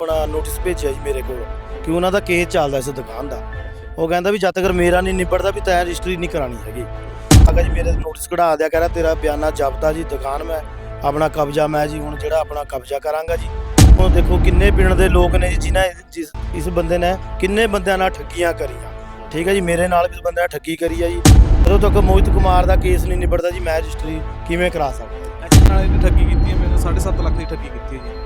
ਆਪਣਾ ਨੋਟਿਸ ਭੇਜਿਆ ਜੀ ਮੇਰੇ ਕੋਲ ਕਿ ਉਹਨਾਂ ਦਾ ਕੇਸ ਚੱਲਦਾ ਇਸ ਦੁਕਾਨ ਦਾ। ਉਹ ਕਹਿੰਦਾ ਵੀ ਜਦ ਤੱਕ ਮੇਰਾ ਨਹੀਂ ਨਿਬੜਦਾ ਵੀ ਤੈਂ ਰਜਿਸਟਰੀ ਨਹੀਂ ਕਰਾਣੀ ਹੈਗੀ। ਅਗਾ ਜੀ ਮੇਰੇ ਨੋਟਿਸ ਕਢਾ ਦਿਆ ਕਹਿੰਦਾ ਤੇਰਾ ਬਿਆਨਾ ਜ਼ਬਤਾ ਜੀ, ਦੁਕਾਨ ਮੈਂ, ਆਪਣਾ ਕਬਜ਼ਾ ਮੈਂ ਜੀ ਹੁਣ ਜਿਹੜਾ ਆਪਣਾ ਕਬਜ਼ਾ ਕਰਾਂਗਾ ਜੀ। ਹੁਣ ਦੇਖੋ ਕਿੰਨੇ ਪਿੰਡ ਦੇ ਲੋਕ ਨੇ ਜੀ ਜਿਨ੍ਹਾਂ ਜਿਸ ਇਸ ਬੰਦੇ ਨੇ ਕਿੰਨੇ ਬੰਦਿਆਂ ਨਾਲ ਠੱਗੀਆਂ ਕਰੀਆਂ। ਠੀਕ ਹੈ ਜੀ, ਮੇਰੇ ਨਾਲ ਵੀ ਇਸ ਬੰਦੇ ਨੇ ਠੱਗੀ ਕਰੀ ਆ ਜੀ। ਜਦੋਂ ਤੱਕ ਮੋਹਿਤ ਕੁਮਾਰ ਦਾ ਕੇਸ ਨਹੀਂ ਨਿਬੜਦਾ ਜੀ, ਮੈਂ ਰਜਿਸਟਰੀ ਕਿਵੇਂ ਕਰਾ ਸਕਦਾ? ਨਾਲ ਇਹਨੇ ਠੱਗੀ ਕੀਤੀ ਹੈ, ਮੇਰੇ ਮੈਨੂੰ 7.5 ਲੱਖ ਦੀ ਠੱਗੀ ਕੀਤੀ ਹੈ ਜੀ।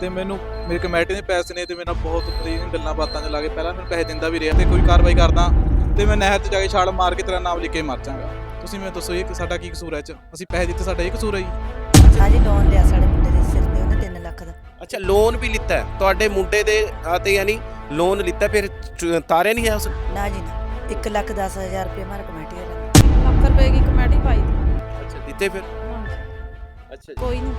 ਤੇ ਮੈਨੂੰ ਮੇਰੇ ਕਮੇਟੀ ਦੇ ਪੈਸੇ ਨੇ ਤੇ ਮੇਰੇ ਬਹੁਤ ਪਲੀਜ਼ ਗੱਲਾਂ ਬਾਤਾਂ ਚ ਲਾ ਕੇ। ਪਹਿਲਾਂ ਮੈਨੂੰ ਪੈਸੇ ਦਿੰਦਾ ਵੀ ਰਿਹਾ ਤੇ ਕੋਈ ਕਾਰਵਾਈ ਕਰਦਾ ਤੇ ਮੈਂ ਨਹਿਰ 'ਚ ਜਾ ਕੇ ਛਾਲ ਮਾਰ ਕੇ ਤੇਰਾ ਨਾਮ ਲਿਖ ਕੇ ਮਰ ਜਾਵਾਂਗਾ। ਤੁਸੀਂ ਮੈਨੂੰ ਦੱਸੋ ਇਹ ਕਿ ਸਾਡਾ ਕੀ ਕਸੂਰ ਹੈ 'ਚ? ਅਸੀਂ ਪੈਸੇ ਦਿੱਤੇ ਸਾਡਾ ਇਹ ਕਸੂਰ ਹੈ ਜੀ? ਹਾਂਜੀ ਲੋਨ ਲਿਆ ਸਾਡੇ ਮੁੰਡੇ ਦੇ ਸਿਰ ਤੇ ਉਹਨੇ 3 ਲੱਖ ਦਾ। ਅੱਛਾ ਲੋਨ ਵੀ ਲਿੱਤਾ ਹੈ। ਤੁਹਾਡੇ ਮੁੰਡੇ ਦੇ ਤੇ ਯਾਨੀ ਲੋਨ ਲਿੱਤਾ ਫਿਰ ਤਾਰਿਆ ਨਹੀਂ ਹੈ ਉਸ? ਨਾ ਜੀ ਨਾ 1 ਲੱਖ 10 ਹਜ਼ਾਰ ਰੁਪਏ ਮਾਰ ਕਮੇਟੀ ਵਾਲਾ ਲੱਖ ਰੁਪਏ ਦੀ ਕਮੇਟੀ ਪਾਈ? ਅੱਛਾ ਦਿੱਤੇ ਫਿਰ? ਅੱਛਾ ਕੋਈ ਨਹੀਂ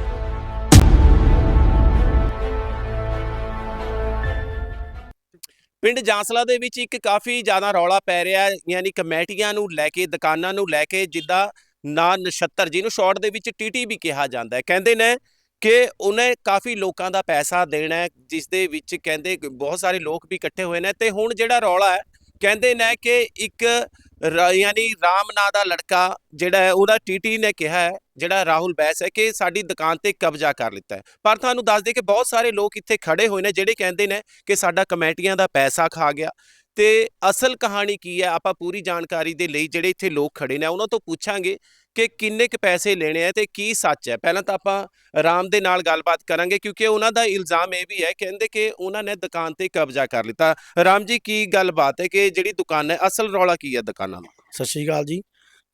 ਪਿੰਡ ਜਾਂਸਲਾ ਦੇ ਵਿੱਚ ਇੱਕ ਕਾਫੀ ਜ਼ਿਆਦਾ ਰੌਲਾ ਪੈ ਰਿਹਾ ਹੈ, ਯਾਨੀ ਕਮੇਟੀਆਂ ਨੂੰ ਲੈ ਕੇ, ਦੁਕਾਨਾਂ ਨੂੰ ਲੈ ਕੇ, ਜਿੱਦਾਂ ਨਾ ਨਛੱਤਰ, ਜਿਹਨੂੰ ਸ਼ਾਰਟ ਦੇ ਵਿੱਚ ਟੀਟੀ ਵੀ ਕਿਹਾ ਜਾਂਦਾ ਹੈ। ਕਹਿੰਦੇ ਨੇ ਕਿ ਉਹਨੇ ਕਾਫੀ ਲੋਕਾਂ ਦਾ ਪੈਸਾ ਦੇਣਾ ਹੈ, ਜਿਸ ਦੇ ਵਿੱਚ ਕਹਿੰਦੇ ਬਹੁਤ ਸਾਰੇ ਲੋਕ ਵੀ ਇਕੱਠੇ ਹੋਏ ਨੇ। ਤੇ ਹੁਣ ਜਿਹੜਾ ਰੌਲਾ ਹੈ, ਕਹਿੰਦੇ ਨੇ ਕਿ ਇੱਕ ਰ- ਯਾਨੀ ਰਾਮ ਨਾਂ ਦਾ ਲੜਕਾ ਜਿਹੜਾ ਹੈ, ਉਹਦਾ ਟੀਟੀ ਨੇ ਕਿਹਾ ਹੈ ਜਿਹੜਾ ਰਾਹੁਲ ਬੈਸ ਹੈ ਕਿ ਸਾਡੀ ਦੁਕਾਨ ਤੇ ਕਬਜ਼ਾ ਕਰ ਲਿੱਤਾ ਹੈ। ਪਰ ਤੁਹਾਨੂੰ ਦੱਸ ਦੇ ਕਿ ਬਹੁਤ ਸਾਰੇ ਲੋਕ ਇੱਥੇ ਖੜੇ ਹੋਏ ਨੇ ਜਿਹੜੇ ਕਹਿੰਦੇ ਨੇ ਕਿ ਸਾਡਾ ਕਮੇਟੀਆਂ ਦਾ ਪੈਸਾ ਖਾ ਗਿਆ। ਤੇ ਅਸਲ ਕਹਾਣੀ ਕੀ ਹੈ? ਆਪਾਂ ਪੂਰੀ ਜਾਣਕਾਰੀ ਦੇ ਲਈ ਜਿਹੜੇ ਇੱਥੇ ਲੋਕ ਖੜੇ ਨੇ, ਉਹਨਾਂ ਤੋਂ ਪੁੱਛਾਂਗੇ ਕਿ ਕਿੰਨੇ ਕੁ ਪੈਸੇ ਲੈਣੇ ਆ ਤੇ ਕੀ ਸੱਚ ਹੈ। ਪਹਿਲਾਂ ਤਾਂ ਆਪਾਂ ਰਾਮ ਦੇ ਨਾਲ ਗੱਲਬਾਤ ਕਰਾਂਗੇ ਕਿਉਂਕਿ ਉਹਨਾਂ ਦਾ ਇਲਜ਼ਾਮ ਇਹ ਵੀ ਹੈ, ਕਹਿੰਦੇ ਕਿ ਉਹਨਾਂ ਨੇ ਦੁਕਾਨ ਤੇ ਕਬਜ਼ਾ ਕਰ ਲਿੱਤਾ। ਰਾਮ ਜੀ, ਕੀ ਗੱਲਬਾਤ ਹੈ ਕਿ ਜਿਹੜੀ ਦੁਕਾਨ ਹੈ, ਅਸਲ ਰੌਲਾ ਕੀ ਹੈ ਦੁਕਾਨਾਂ ਦਾ? ਸਤਿ ਸ਼੍ਰੀ ਅਕਾਲ ਜੀ।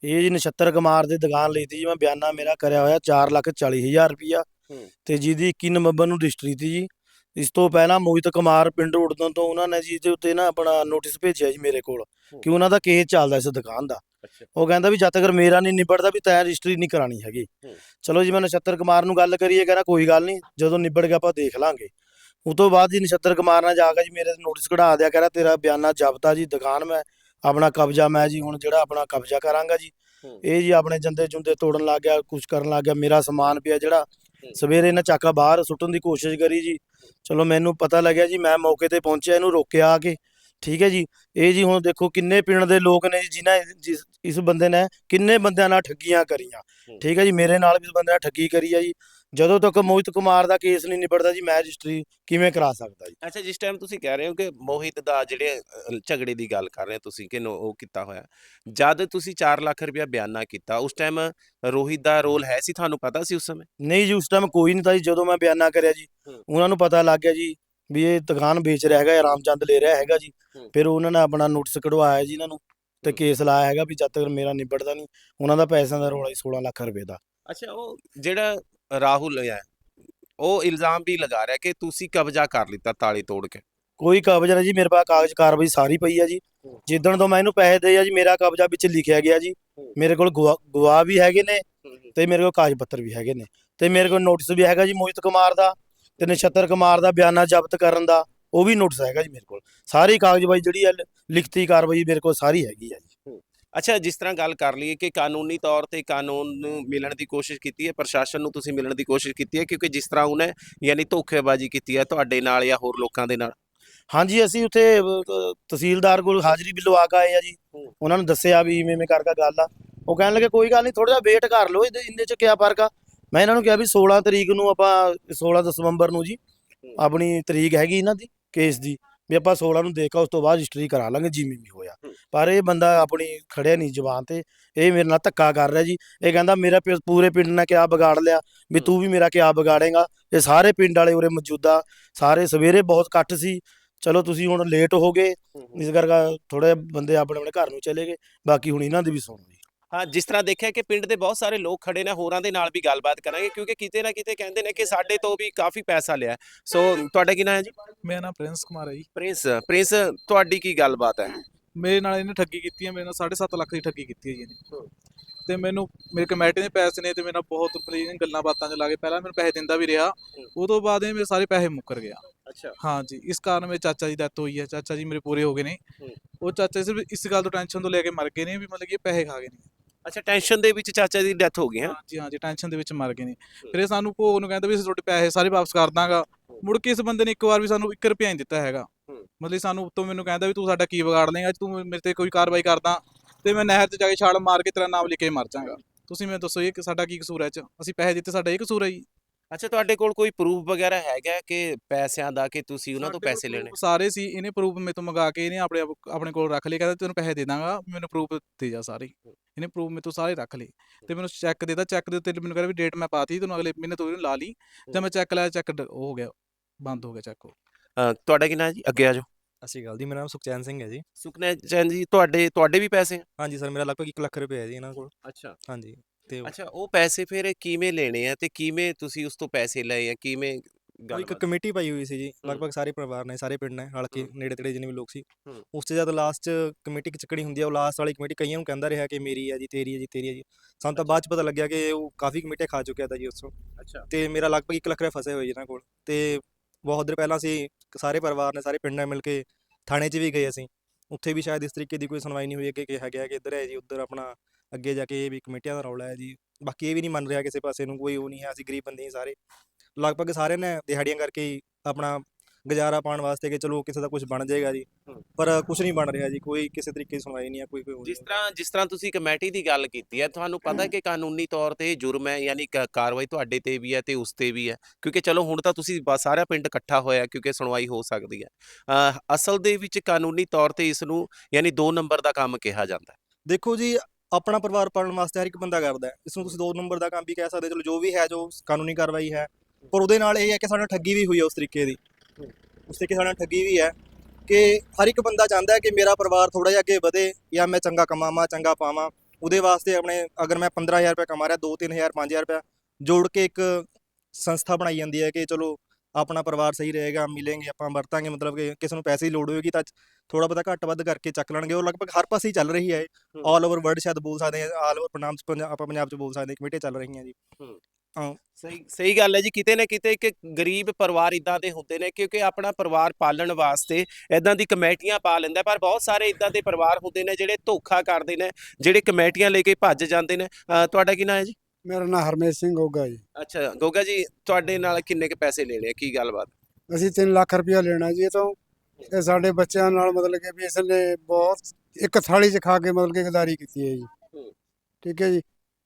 ਇਹ ਜੀ ਨਛੱਤਰ ਕੁਮਾਰ ਦੀ ਦੁਕਾਨ ਲਈ ਤੀ ਜੀ ਮੈਂ ਬਿਆਨਾ ਮੇਰਾ ਕਰਿਆ ਹੋਇਆ 440000 ਰੁਪਿਆ। ਤੇ ਜਿਹਦੀ 21 ਨਵੰਬਰ ਨੂੰ ਰਜਿਸਟਰੀ ਤੀ ਜੀ। ਇਸ ਤੋਂ ਪਹਿਲਾਂ ਮੋਹਿਤ ਕੁਮਾਰ ਪਿੰਡ ਉੜਦਨ ਤੋਂ ਉਹਨਾਂ ਨੇ ਜੀ ਦੇ ਉੱਤੇ ਨਾ ਆਪਣਾ ਨੋਟਿਸ ਭੇਜਿਆ ਜੀ ਮੇਰੇ ਕੋਲ ਕਿ ਉਹਨਾਂ ਦਾ ਕੇਸ ਚੱਲਦਾ ਇਸ ਦੁਕਾਨ ਦਾ। ਉਹ ਕਹਿੰਦਾ ਵੀ ਜਦ ਤੱਕ ਮੇਰਾ ਨਹੀਂ ਨਿਬੜਦਾ ਵੀ ਤੈਂ ਰਜਿਸਟਰੀ ਨਹੀਂ ਕਰਾਣੀ ਹੈਗੀ। ਚਲੋ ਜੀ ਮੈਂ ਨਛੱਤਰ ਕੁਮਾਰ ਨੂੰ ਗੱਲ ਕਰੀਏ ਕਹਿੰਦਾ ਕੋਈ ਗੱਲ ਨਹੀਂ ਜਦੋਂ ਨਿਬੜ ਗਿਆ ਆਪਾਂ ਦੇਖ ਲਾਂਗੇ। ਉਸ ਤੋਂ ਬਾਅਦ ਜੀ ਨਛੱਤਰ ਕੁਮਾਰ ਨੇ ਜਾ ਕੇ ਜੀ ਮੇਰੇ ਨੋਟਿਸ ਕਢਾ ਦਿਆ ਕਹਿੰਦਾ ਤੇਰਾ ਬਿਆਨਾ ਜ਼ਬਤਾ ਜੀ ਦੁਕਾਨ ਮੈਂ ਆਪਣਾ ਕਬਜ਼ਾ ਮੈਂ ਜੀ ਹੁਣ ਜਿਹੜਾ ਆਪਣਾ ਕਬਜ਼ਾ ਕਰਾਂਗਾ ਜੀ। ਇਹ ਜੀ ਆਪਣੇ ਜੰਦੇ ਜੁੰਦੇ ਤੋੜਨ ਲੱਗ ਗਿਆ ਕੁਝ ਕਰਨ ਲੱਗ ਗਿਆ ਮੇਰਾ ਸਮਾਨ ਪਿਆ ਜਿਹੜਾ। ਸਵੇਰੇ ਇਹਨਾਂ ਚਾਕਾ ਬਾਹਰ ਸੁੱਟਣ ਦੀ ਕੋਸ਼ਿਸ਼ ਕਰੀ ਜੀ। ਚਲੋ ਮੈਨੂੰ ਪਤਾ ਲੱਗਿਆ ਜੀ ਮੈਂ ਮੌਕੇ ਤੇ ਪਹੁੰਚਿਆ ਇਹਨੂੰ ਰੋਕਿਆ ਆ ਕੇ। ਠੀਕ ਹੈ ਜੀ ਇਹ ਜੀ ਹੁਣ ਦੇਖੋ ਕਿੰਨੇ ਪਿੰਡ ਦੇ ਲੋਕ ਨੇ ਜੀ ਜਿਨ੍ਹਾਂ ਜਿਸ ਇਸ ਬੰਦੇ ਨੇ ਕਿੰਨੇ ਬੰਦਿਆਂ ਨਾਲ ਠੱਗੀਆਂ ਕਰੀਆਂ। ਠੀਕ ਹੈ ਜੀ ਮੇਰੇ ਨਾਲ ਵੀ ਇਸ ਬੰਦੇ ਨੇ ਠੱਗੀ ਕਰੀ ਆ ਜੀ। ਜਦੋਂ ਤੱਕ ਮੋਹਿਤ ਕੁਮਾਰ ਦਾ ਕੇਸ ਨਹੀਂ ਨਿਬੜਦਾ ਜੀ ਮੈਂ ਰਜਿਸਟਰੀ ਕਿਵੇਂ ਕਰਾ ਸਕਦਾ ਜੀ ਅੱਛਾ ਜਿਸ ਟਾਈਮ ਤੁਸੀਂ ਕਹਿ ਰਹੇ ਹੋ ਕਿ ਮੋਹਿਤ ਦਾ ਜਿਹੜੇ ਅ, ਝਗੜੇ ਦੀ ਗੱਲ ਕਰ ਰਹੇ ਹੋ ਤੁਸੀਂ ਕਿ ਨੋ- ਉਹ ਕੀਤਾ ਹੋਇਆ ਜਦ ਤੁਸੀਂ 4 ਲੱਖ ਰੁਪਇਆ ਬਿਆਨਾ ਕੀਤਾ ਉਸ ਟਾਈਮ ਰੋਹਿਤ ਦਾ ਰੋਲ ਹੈ ਸੀ ਤੁਹਾਨੂੰ ਪਤਾ ਸੀ ਉਸ ਸਮੇਂ ਨਹੀਂ ਜੀ ਉਸ ਟਾਈਮ ਕੋਈ ਨਹੀਂ ਤਾਂ ਜੀ ਜਦੋਂ ਮੈਂ ਬਿਆਨਾ ਕਰਿਆ ਜੀ ਹੂੰ। ਉਹਨਾਂ ਨੂੰ ਪਤਾ ਲੱਗ ਗਿਆ ਜੀ ਵੀ ਇਹ ਦੁਕਾਨ ਵੇਚ ਰਿਹਾ ਹੈਗਾ ਰਾਮਚੰਦ ਲੈ ਰਿਹਾ ਹੈਗਾ ਜੀ ਹੂੰ। ਫਿਰ ਉਹਨਾਂ ਨੇ ਆਪਣਾ ਨੋਟਿਸ ਕਢਵਾਇਆ ਜੀ ਇਹਨਾਂ ਨੂੰ ਤੇ ਹੂੰ। ਕੇਸ ਲਾਇਆ ਹੈਗਾ ਵੀ ਜਦ ਤੱਕ ਮੇਰਾ ਨਿਬੜਦਾ ਨਹੀਂ ਉਹਨਾਂ ਦਾ ਪੈਸਿਆਂ ਦਾ ਰੌਲਾ ਹੀ 16 ਲੱਖ ਰੁਪਏ ਦਾ ਅੱਛਾ ਉਹ ਜਿਹੜਾ ਰਾਹੁਲ ਹੈ। ਉਹ ਇਲਜ਼ਾਮ ਵੀ ਲਗਾ ਰਿਹਾ ਕਿ ਤੁਸੀਂ ਕਬਜ਼ਾ ਕਰ ਲਿੱਤਾ ਤਾਲੀ ਤੋੜ ਕੇ। ਕੋਈ ਕਬਜ਼ਾ ਨਹੀਂ ਜੀ ਮੇਰੇ ਪਾਸ ਕਾਗਜ਼ ਕਾਰਵਾਈ ਸਾਰੀ ਪਈ ਆ ਜੀ। ਹੂੰ। ਜਿੱਦਣ ਤੋਂ ਮੈਂ ਇਹਨੂੰ ਪੈਸੇ ਦੇ ਆ ਜੀ ਮੇਰਾ ਕਬਜ਼ਾ ਵਿੱਚ ਲਿਖਿਆ ਗਿਆ ਜੀ। ਹੂੰ। ਮੇਰੇ ਕੋਲ ਗਵਾ- ਗਵਾਹ ਵੀ ਹੈਗੇ ਨੇ ਤੇ ਮੇਰੇ ਕੋਲ ਕਾਗਜ਼ ਪੱਤਰ ਵੀ ਹੈਗੇ ਨੇ। ਤੇ ਮੇਰੇ ਕੋਲ ਨੋਟਿਸ ਵੀ ਹੈਗਾ ਜੀ ਮੋਹਿਤ ਕੁਮਾਰ ਦਾ ਤੇ ਨਛੱਤਰ ਕੁਮਾਰ ਦਾ ਬਿਆਨਾ ਜ਼ਬਤ ਕਰਨ ਦਾ। ਉਹ ਵੀ ਨੋਟਿਸ ਹੈਗਾ ਜੀ ਮੇਰੇ ਕੋਲ। ਸਾਰੀ ਕਾਗਜ਼ਬਾਈ ਜਿਹੜੀ ਹੈ ਲਿਖਤੀ ਕਾਰਵਾਈ ਮੇਰੇ ਕੋਲ ਸਾਰੀ ਹੈਗੀ ਆ ਜੀ। ਅੱਛਾ ਜਿਸ ਤਰ੍ਹਾਂ ਗੱਲ ਕਰ ਲਈਏ ਕਿ ਕਾਨੂੰਨੀ ਤੌਰ ਤੇ ਕਾਨੂੰਨ ਨੂੰ ਮਿਲਣ ਦੀ ਕੋਸ਼ਿਸ਼ ਕੀਤੀ ਹੈ ਪ੍ਰਸ਼ਾਸਨ ਨੂੰ ਤੁਸੀਂ ਮਿਲਣ ਦੀ ਕੋਸ਼ਿਸ਼ ਕੀਤੀ ਹੈ ਕਿਉਂਕਿ ਜਿਸ ਤਰ੍ਹਾਂ ਉਹਨੇ ਯਾਨੀ ਧੋਖੇਬਾਜ਼ੀ ਕੀਤੀ ਹੈ ਤੁਹਾਡੇ ਨਾਲ ਜਾਂ ਹੋਰ ਲੋਕਾਂ ਦੇ ਨਾਲ। ਹਾਂਜੀ ਅਸੀਂ ਉੱਥੇ ਅਹ, ਤਹਿਸੀਲਦਾਰ ਕੋਲ ਹਾਜ਼ਰੀ ਵੀ ਲਵਾ ਕੇ ਆਏ ਆ ਜੀ। ਉਹਨਾਂ ਨੂੰ ਦੱਸਿਆ ਵੀ ਇਵੇਂ ਇਵੇਂ ਕਰਕੇ ਗੱਲ ਆ। ਉਹ ਕਹਿਣ ਲੱਗੇ ਕੋਈ ਗੱਲ ਨਹੀਂ ਥੋੜਾ ਜਿਹਾ ਵੇਟ ਕਰ ਲਓ ਇਹਦੇ ਇੰਨੇ ਚ ਕਿਆ ਫ਼ਰਕ ਆ? ਮੈਂ ਇਹਨਾਂ ਨੂੰ ਕਿਹਾ ਵੀ 16 ਤਰੀਕ ਨੂੰ ਆਪਾਂ 16 ਦਸੰਬਰ ਨੂੰ ਜੀ। ਆਪਣੀ ਤਰੀਕ ਹੈਗੀ ਇਹਨਾਂ ਦੀ ਕੇਸ ਦੀ। ਵੀ ਆਪਾਂ 16 ਨੂੰ ਦੇਖਾ ਉਸ ਤੋਂ ਬਾਅਦ ਰਜਿਸਟਰੀ ਕਰਾ ਲਾਂਗੇ ਜਿਵੇਂ ਵੀ ਹੋਇਆ। ਪਰ ਇਹ ਬੰਦਾ ਆਪਣੀ ਖੜਿਆ ਨਹੀਂ ਜ਼ੁਬਾਨ ਤੇ। ਇਹ ਮੇਰੇ ਨਾਲ ਧੱਕਾ ਕਰ ਰਿਹਾ ਜੀ। ਇਹ ਕਹਿੰਦਾ ਮੇਰਾ ਪੂਰੇ ਪਿੰਡ ਨੇ ਕਿਆ ਵਿਗਾੜ ਲਿਆ। ਵੀ। ਤੂੰ ਵੀ ਮੇਰਾ ਕਿਆ ਵਿਗਾੜੇਗਾ? ਇਹ ਸਾਰੇ ਪਿੰਡ ਵਾਲੇ ਉਰੇ ਮੌਜੂਦਾ ਸਾਰੇ ਸਵੇਰੇ ਬਹੁਤ ਇਕੱਠ ਸੀ। ਚਲੋ ਤੁਸੀਂ ਹੁਣ ਲੇਟ ਹੋ ਗਏ। ਇਸ ਕਰਕੇ ਥੋੜੇ ਬੰਦੇ ਆਪਣੇ ਆਪਣੇ ਘਰ ਨੂੰ ਚਲੇ ਗਏ। ਬਾਕੀ ਹੁਣ ਇਹਨਾਂ ਦੀ ਵੀ ਸੁਣੋ ਹਾਂ ਜਿਸ ਤਰ੍ਹਾਂ ਦੇਖਿਆ ਕਿ ਪਿੰਡ ਦੇ ਬਹੁਤ ਸਾਰੇ ਲੋਕ ਖੜੇ ਨੇ ਹੋਰਾਂ ਦੇ ਨਾਲ ਵੀ ਗੱਲਬਾਤ ਕਰਾਂਗੇ ਕਿਉਂਕਿ ਕਿਤੇ ਨਾ ਕਿਤੇ ਕਹਿੰਦੇ ਨੇ ਕਿ ਸਾਡੇ ਤੋਂ ਵੀ ਕਾਫੀ ਪੈਸਾ ਲਿਆ। ਸੋ ਤੁਹਾਡਾ ਕੀ ਨਾਮ ਹੈ ਜੀ? ਮੇਰਾ ਨਾਮ ਪ੍ਰਿੰਸ ਕੁਮਾਰ ਹੈ ਜੀ। ਪ੍ਰਿੰਸ ਪ੍ਰਿੰਸ ਤੁਹਾਡੀ ਕੀ ਗੱਲਬਾਤ ਹੈ? ਮੇਰੇ ਨਾਲ ਇਹਨੇ ਠੱਗੀ ਕੀਤੀ ਹੈ ਮੇਰੇ ਨਾਲ 7.5 ਲੱਖ ਦੀ ਠੱਗੀ ਕੀਤੀ ਹੈ ਜੀ ਇਹਨੇ। ਤੇ ਮੈਨੂੰ ਮੇਰੇ ਕਮੇਟੀ ਦੇ ਪੈਸੇ ਨੇ ਤੇ ਮੇਰੇ ਨਾਲ ਬਹੁਤ ਪਲੀਜ਼ ਗੱਲਾਂ ਬਾਤਾਂ ਚ ਲਾ ਕੇ ਪਹਿਲਾਂ ਮੈਨੂੰ ਪੈਸੇ ਦਿੰਦਾ ਵੀ ਰਿਹਾ ਉਹ ਤੋਂ ਬਾਅਦ ਇਹ ਮੇਰੇ ਸਾਰੇ ਪੈਸੇ ਮੁੱਕਰ ਗਿਆ। ਅੱਛਾ। ਹਾਂ ਜੀ ਇਸ ਕਾਰਨ ਮੇਰੇ ਚਾਚਾ ਜੀ ਦੀ ਡੈਥ ਹੋਈ ਹੈ ਚਾਚਾ ਜੀ ਮੇਰੇ ਪੂਰੇ ਹੋ ਗਏ ਨੇ। ਉਹ ਚਾਚਾ ਸਿਰਫ ਇਸ ਗੱਲ ਤੋਂ ਟੈਨਸ਼ਨ ਤੋਂ ਲੈ ਕੇ ਮਰ ਗਏ ਨੇ ਵੀ ਮਤਲਬ ਕਿ ਇਹ ਪੈਸੇ ਖਾ ਗਏ ਨੇ। ਅੱਛਾ ਟੈਨਸ਼ਨ ਦੇ ਵਿੱਚ ਚਾਚਾ ਦੀ ਡੈਥ ਹੋ ਗਈ ਹੈ? ਹਾਂਜੀ ਹਾਂਜੀ ਟੈਨਸ਼ਨ ਦੇ ਵਿੱਚ ਮਰ ਗਏ ਨੇ। ਫਿਰ ਇਹ ਸਾਨੂੰ ਭੋਗ ਨੂੰ ਕਹਿੰਦਾ ਵੀ ਅਸੀਂ ਤੁਹਾਡੇ ਪੈਸੇ ਸਾਰੇ ਵਾਪਸ ਕਰ ਦਾਂਗਾ। ਮੁੜ ਕੇ ਇਸ ਬੰਦੇ ਨੇ ਇੱਕ ਵਾਰ ਵੀ ਸਾਨੂੰ 1 ਰੁਪਿਆ ਨਹੀਂ ਦਿੱਤਾ ਹੈਗਾ। ਮਤਲਬ ਸਾਨੂੰ ਉੱਤੋਂ ਮੈਨੂੰ ਕਹਿੰਦਾ ਵੀ ਤੂੰ ਸਾਡਾ ਕੀ ਵਿਗਾੜ ਲੇਗਾ ਤੂੰ ਮੇਰੇ ਤੇ ਕੋਈ ਕਾਰਵਾਈ ਕਰਦਾ ਤੇ ਮੈਂ ਨਹਿਰ 'ਚ ਜਾ ਕੇ ਛਾਲ ਮਾਰ ਕੇ ਤੇਰਾ ਨਾਮ ਲਿਖ ਕੇ ਮਰ ਜਾਵਾਂਗਾ ਤੁਸੀਂ ਮੈਨੂੰ ਦੱਸੋ ਇਹ ਸਾਡਾ ਕੀ ਕਸੂਰ ਹੈ 'ਚ? ਅਸੀਂ ਪੈਸੇ ਦਿੱਤੇ ਸਾਡਾ ਇਹ ਕਸੂਰ ਹੈ ਜੀ। ਅੱਛਾ ਤੁਹਾਡੇ ਕੋਲ ਕੋਈ ਪ੍ਰੂਫ ਵਗੈਰਾ ਹੈਗਾ ਕਿ ਪੈਸਿਆਂ ਦਾ ਕਿ ਤੁਸੀਂ ਉਹਨਾਂ ਤੋਂ ਸਾਡੇ ਕੋਲ ਪੈਸੇ ਲੈਣੇ? proof ਸਾਰੇ ਸੀ ਇਹਨੇ ਪ੍ਰੂਫ ਮੇਰੇ ਤੋਂ ਮੰਗਾ ਕੇ ਇਹਨੇ ਆਪਣੇ ਆਪ- ਆਪਣੇ ਕੋਲ ਰੱਖ ਲਏ ਕਹਿੰਦਾ ਤੈਨੂੰ ਪੈਸੇ ਦੇ ਦਾਂਗਾ ਮੈਨੂੰ ਪ੍ਰੂਫ ਦੇ ਜਾ ਸਾਰੇ। ਇਹਨੇ ਪ੍ਰੂਫ ਮੇਰੇ ਤੋਂ ਸਾਰੇ ਰੱਖ ਲਏ ਤੇ ਮੈਨੂੰ ਚੈੱਕ ਦੇਤਾ ਚੈੱਕ ਦੇ ਉੱਤੇ ਮੈਨੂੰ ਕਹਿੰਦਾ ਵੀ ਡੇਟ ਮੈਂ ਪਾਤੀ ਤੈਨੂੰ ਅਗਲੇ ਮਹੀਨੇ ਤੋਂ ਇਹਨੂੰ ਲਾ ਲਈ ਜਦ ਮੈਂ ਚੈੱਕ ਲਾਇਆ ਚੈੱਕ ਉਹ ਹੋ ਗਿਆ ਬੰਦ ਹੋ ਗਿਆ ਚੈੱਕ ਅ, ਤੁਹਾਡਾ ਕੀ ਨਾਮ ਜੀ? ਅੱਗੇ ਆ ਜਾਓ। ਸਤਿ ਸ਼੍ਰੀ ਅਕਾਲ ਜੀ ਮੇਰਾ ਨਾਮ ਸੁਖਚੈਨ ਸਿੰਘ ਹੈ ਜੀ। ਸੁਖਨਾ ਚੈਨ ਜੀ ਤੁਹਾਡੇ ਤੁਹਾਡੇ ਵੀ ਪੈਸੇ ਹਾਂਜੀ ਸਰ ਮੇਰਾ ਲਗਭਗ 1 ਲੱਖ ਰੁਪਏ ਹੈ ਜੀ ਇਹਨਾਂ ਕੋਲ। ਅੱਛਾ। ਹਾਂਜੀ। ਤੇ ਉਹ ਅੱਛਾ ਉਹ ਪੈਸੇ ਫਿਰ ਕਿਵੇਂ ਲੈਣੇ ਆ ਤੇ ਕਿਵੇਂ ਤੁਸੀਂ ਉਸ ਤੋਂ ਪੈਸੇ ਲਏ ਆ? ਕਿਵੇਂ ਇੱਕ ਗੱਲਬਾਤ? ਕਮੇਟੀ ਪਾਈ ਹੋਈ ਸੀ ਜੀ ਹੂੰ। ਲਗਭਗ ਸਾਰੇ ਪਰਿਵਾਰ ਨੇ ਸਾਰੇ ਪਿੰਡ ਨੇ ਹਲਕੇ ਹੂੰ। ਨੇੜੇ ਤੇੜੇ ਜਿੰਨੇ ਵੀ ਲੋਕ ਸੀ। ਹੂੰ। ਉਸ ਤੇ ਜਦ ਲਾਸਟ ਕਮੇਟੀ ਚੱਕਣੀ ਹੁੰਦੀ ਆ ਉਹ ਲਾਸਟ ਵਾਲੀ ਕਮੇਟੀ ਕਈਆਂ ਨੂੰ ਕਹਿੰਦਾ ਰਿਹਾ ਕਿ ਮੇਰੀ ਹੈ ਜੀ ਤੇਰੀ ਹੈ ਜੀ ਤੇਰੀ ਹੈ ਜੀ। ਸਾਨੂੰ ਤਾਂ ਬਾਅਦ ਚ ਪਤਾ ਲੱਗਿਆ ਕਿ ਉਹ ਕਾਫੀ ਕਮੇਟੀਆਂ ਖਾ ਚੁੱਕਿਆ ਤਾਂ ਜੀ ਉਸ। ਤੋਂ ਅੱਛਾ। ਤੇ ਮੇਰਾ ਲਗਭਗ 1 ਲੱਖ ਰੁਪਏ ਫਸੇ ਹੋਏ ਜੀ ਇਹਨਾਂ ਕੋਲ। ਤੇ ਬਹੁਤ ਦਿਨ ਪਹਿਲਾਂ ਅਸੀਂ ਸਾਰੇ ਪਰਿਵਾਰ ਨੇ ਸਾਰੇ ਪਿੰਡ ਨੇ ਮਿਲ ਕੇ ਥਾਣੇ 'ਚ ਵੀ ਗਏ ਅਸੀਂ। ਉੱਥੇ ਵੀ ਸ਼ਾਇਦ ਇਸ ਤਰੀਕੇ ਦੀ ਕੋਈ ਸੁਣਵਾਈ ਨਹੀਂ ਹੋਈ ਅੱਗੇ ਕਿਹਾ ਗਿਆ ਕਿ ਇੱਧਰ ਹੈ ਜੀ ਉੱਧਰ ਆਪਣਾ ਅੱਗੇ ਜਾ ਕੇ ਇਹ ਵੀ ਕਮੇਟੀਆਂ ਦਾ ਰੌਲਾ ਹੈ ਜੀ। ਬਾਕੀ ਇਹ ਵੀ ਨਹੀਂ ਮੰਨ ਰਿਹਾ ਕਿਸੇ ਪਾਸੇ ਨੂੰ ਕੋਈ ਉਹ ਨਹੀਂ ਹੈ ਅਸੀਂ ਗਰੀਬ ਬੰਦੇ ਹਾਂ ਸਾਰੇ। ਲਗਭਗ ਸਾਰਿਆਂ ਨੇ ਦਿਹਾੜੀਆਂ ਕਰਕੇ ਹੀ ਆਪਣਾ ਗੁਜ਼ਾਰਾ ਪਾਉਣ ਵਾਸਤੇ ਕਿ ਚਲੋ ਕਿਸੇ ਦਾ ਕੁਝ ਬਣ ਜਾਏਗਾ ਜੀ। ਪਰ ਕੁਝ ਨਹੀਂ ਬਣ ਰਿਹਾ ਜੀ ਕੋਈ ਕਿਸੇ ਤਰੀਕੇ ਦੀ ਸੁਣਵਾਈ ਨਹੀਂ ਹੈ ਕੋਈ ਕੋਈ ਜਿਸ। ਤਰ੍ਹਾਂ ਜਿਸ ਤਰ੍ਹਾਂ ਤੁਸੀਂ ਕਮੇਟੀ ਦੀ ਗੱਲ ਕੀਤੀ ਹੈ ਤੁਹਾਨੂੰ ਪਤਾ ਹੈ ਕਿ ਕਾਨੂੰਨੀ ਤੌਰ ਤੇ ਜੁਰਮ ਹੈ ਯਾਨੀ ਕਾਰਵਾਈ ਤੁਹਾਡੇ ਤੇ ਵੀ ਹੈ ਤੇ ਉਸ ਤੇ ਵੀ ਹੈ। ਕਿਉਂਕਿ ਚਲੋ ਹੁਣ ਤਾਂ ਤੁਸੀਂ ਸਾਰਾ ਪਿੰਡ ਇਕੱਠਾ ਹੋਇਆ ਕਿਉਂਕਿ ਸੁਣਵਾਈ ਹੋ ਸਕਦੀ ਹੈ। ਅਸਲ ਦੇ ਵਿੱਚ ਕਾਨੂੰਨੀ ਤੌਰ ਤੇ ਇਸ ਨੂੰ ਯਾਨੀ 2 ਨੰਬਰ ਦਾ ਕੰਮ ਕਿਹਾ ਜਾਂਦਾ ਹੈ। ਦੇਖੋ ਜੀ ਆਪਣਾ ਪਰਿਵਾਰ ਪਾਲਣ ਵਾਸਤੇ ਹਰ ਇੱਕ ਬੰਦਾ ਕਰਦਾ ਹੈ। ਇਸ ਨੂੰ ਤੁਸੀਂ ਦੋ ਨੰਬਰ ਦਾ ਕੰਮ ਵੀ ਕਹਿ ਸਕਦੇ ਹੋ, ਚਲੋ ਜੋ ਵੀ ਹੈ ਜੋ ਕਾਨੂੰਨੀ ਕਾਰਵਾਈ ਹੈ ਪਰ ਉਹਦੇ ਨਾਲ ਇਹ ਹੈ ਕਿ ਸਾਡੇ ਨਾਲ ਠੱਗੀ ਵੀ ਹੋਈ ਹੈ ਉਸ ਤਰੀਕੇ ਦੀ। ਉਸ ਤਰੀਕੇ ਸਾਡੇ ਨਾਲ ਠੱਗੀ ਵੀ ਹੈ ਕਿ ਹਰ ਇੱਕ ਬੰਦਾ ਚਾਹੁੰਦਾ ਹੈ ਕਿ ਮੇਰਾ ਪਰਿਵਾਰ ਥੋੜਾ ਜਿਹਾ ਅੱਗੇ ਵਧੇ ਜਾਂ ਮੈਂ ਚੰਗਾ ਕਮਾਵਾਂ ਚੰਗਾ ਪਾਵਾਂ। ਉਹਦੇ ਵਾਸਤੇ ਆਪਣੇ ਅਗਰ ਮੈਂ 15000 ਰੁਪਏ ਕਮਾ ਰਿਹਾ 2-3000 5000 ਰੁਪਏ ਜੋੜ ਕੇ ਇੱਕ ਸੰਸਥਾ ਬਣਾਈ ਜਾਂਦੀ ਹੈ ਕਿ ਚਲੋ ਆਪਣਾ ਪਰਿਵਾਰ ਸਹੀ ਰਹੇਗਾ ਮਿਲेंगे ਆਪਾਂ ਵਰਤਾਂਗੇ ਮਤਲਬ ਕਿ ਕਿਸੇ ਨੂੰ ਪੈਸੇ ਦੀ ਲੋੜ ਹੋਏਗੀ ਤਾਂ ਥੋੜਾ ਬਹੁਤਾ ਘੱਟ ਵੱਧ ਕਰਕੇ ਚੱਕ ਲੈਣਗੇ ਉਹ ਲਗਭਗ ਹਰ ਪਾਸੇ ਹੀ ਚੱਲ ਰਹੀ ਹੈ। ਆਲ ਓਵਰ ਵਰਲਡ ਸ਼ਾਇਦ ਬੋਲ ਸਕਦੇ ਹਾਂ ਆਲ ਓਵਰ ਪੰਜਾਬ ਆਪਾਂ ਪੰਜਾਬ ਚ ਬੋਲ ਸਕਦੇ ਹਾਂ ਕਮੇਟੀਆਂ ਚੱਲ ਰਹੀਆਂ ਜੀ। ਸਹੀ ਸਹੀ ਗੱਲ ਹੈ ਜੀ ਕਿਤੇ ਨਾ ਕਿਤੇ ਕਿ ਗਰੀਬ ਪਰਿਵਾਰ ਇਦਾਂ ਦੇ ਹੁੰਦੇ ਨੇ ਕਿਉਂਕਿ ਆਪਣਾ ਪਰਿਵਾਰ ਪਾਲਣ ਵਾਸਤੇ ਇਦਾਂ ਦੀ ਕਮੇਟੀਆਂ ਪਾ ਲੈਂਦਾ ਪਰ ਬਹੁਤ ਸਾਰੇ ਇਦਾਂ ਦੇ ਪਰਿਵਾਰ ਹੁੰਦੇ ਨੇ ਜਿਹੜੇ ਧੋਖਾ ਕਰਦੇ ਨੇ ਜਿਹੜੇ ਕਮੇਟੀਆਂ ਲੈ ਕੇ ਭੱਜ ਜਾਂਦੇ ਨੇ। ਤੁਹਾਡਾ ਕੀ ਨਾਮ ਹੈ ਜੀ? ਮੇਰਾ ਨਾਮ ਹਰਮੇਸ਼ ਸਿੰਘ ਹੋਗਾ ਜੀ। ਅੱਛਾ ਗੋਗਾ ਜੀ ਤੁਹਾਡੇ ਨਾਲ ਕਿੰਨੇ ਕੇ ਪੈਸੇ ਲੈਣੇ ਆ? ਕੀ ਗੱਲਬਾਤ? ਅਸੀਂ 3 ਲੱਖ ਰੁਪਇਆ ਲੈਣਾ ਜੀ ਇਹ ਤੋਂ। ਤੇ ਸਾਡੇ ਬੱਚਿਆਂ ਨਾਲ ਮਤਲਬ ਕਿ ਵੀ ਇਸ ਨੇ ਬਹੁਤ ਇੱਕ ਥਾਲੀ 'ਚ ਖਾ ਕੇ ਮਤਲਬ ਕਿ ਗਦਾਰੀ ਕੀਤੀ ਹੈ ਜੀ। ਠੀਕ ਹੈ ਜੀ।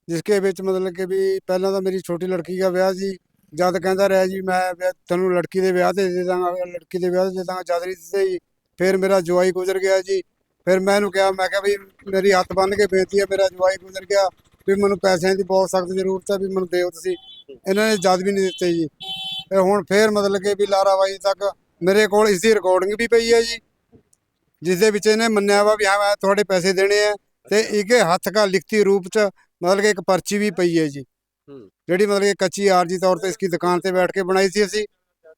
ਜਿਸਕੇ ਵਿੱਚ ਮਤਲਬ ਕਿ ਵੀ ਪਹਿਲਾਂ ਤਾਂ ਮੇਰੀ ਛੋਟੀ ਲੜਕੀ ਦਾ ਵਿਆਹ ਸੀ। ਜਦ ਕਹਿੰਦਾ ਰਿਹਾ ਜੀ ਮੈਂ ਤੈਨੂੰ ਲੜਕੀ ਦੇ ਵਿਆਹ ਤੇ ਦੇ ਦਾਂਗਾ ਲੜਕੀ ਦੇ ਵਿਆਹ ਤੇ ਦੇ ਦਾਂਗਾ ਜਦ ਨਹੀਂ ਦਿੱਤੇ ਜੀ ਫਿਰ ਮੇਰਾ ਜਵਾਈ ਗੁਜ਼ਰ ਗਿਆ ਜੀ। ਫਿਰ ਮੈਂ ਇਹਨੂੰ ਕਿਹਾ ਮੈਂ ਕਿਹਾ ਵੀ ਮੇਰੀ ਹੱਥ ਬੰਨ੍ਹ ਕੇ ਬੇਨਤੀ ਹੈ ਮੇਰਾ ਜਵਾਈ ਗੁਜ਼ਰ ਗਿਆ। ਵੀ ਮੈਨੂੰ ਪੈਸਿਆਂ ਦੀ ਬਹੁਤ ਸਖਤ ਜ਼ਰੂਰਤ ਹੈ ਵੀ ਮੈਨੂੰ ਦਿਓ ਤੁਸੀਂ। ਇਹਨਾਂ ਨੇ ਜਦ ਵੀ ਨਹੀਂ ਦਿੱਤੇ ਜੀ। ਤੇ ਹੁਣ ਫੇਰ ਮਤਲਬ ਕਿ ਵੀ ਲਾਰਾਵਾਈ ਤੱਕ ਮੇਰੇ ਕੋਲ ਇਸ ਦੀ ਰਿਕਾਰਡਿੰਗ ਵੀ ਪਈ ਹੈ ਜੀ। ਜਿਸ ਦੇ ਵਿੱਚ ਇਹਨੇ ਮੰਨਿਆ ਵਾ ਵੀ ਹਾਂ ਮੈਂ ਤੁਹਾਡੇ ਪੈਸੇ ਦੇਣੇ ਆ ਤੇ ਇਹਦੇ ਹੱਥ ਕਾ ਲਿਖਤੀ ਰੂਪ ਚ ਮਤਲਬ ਕਿ ਇੱਕ ਪਰਚੀ ਵੀ ਪਈ ਹੈ ਜੀ। ਜਿਹੜੀ ਮਤਲਬ ਕਿ ਕੱਚੀ ਆਰਜੀ ਤੌਰ ਤੇ ਇਸकी ਦੁਕਾਨ ਤੇ ਬੈਠ ਕੇ ਬਣਾਈ ਸੀ ਅਸੀਂ।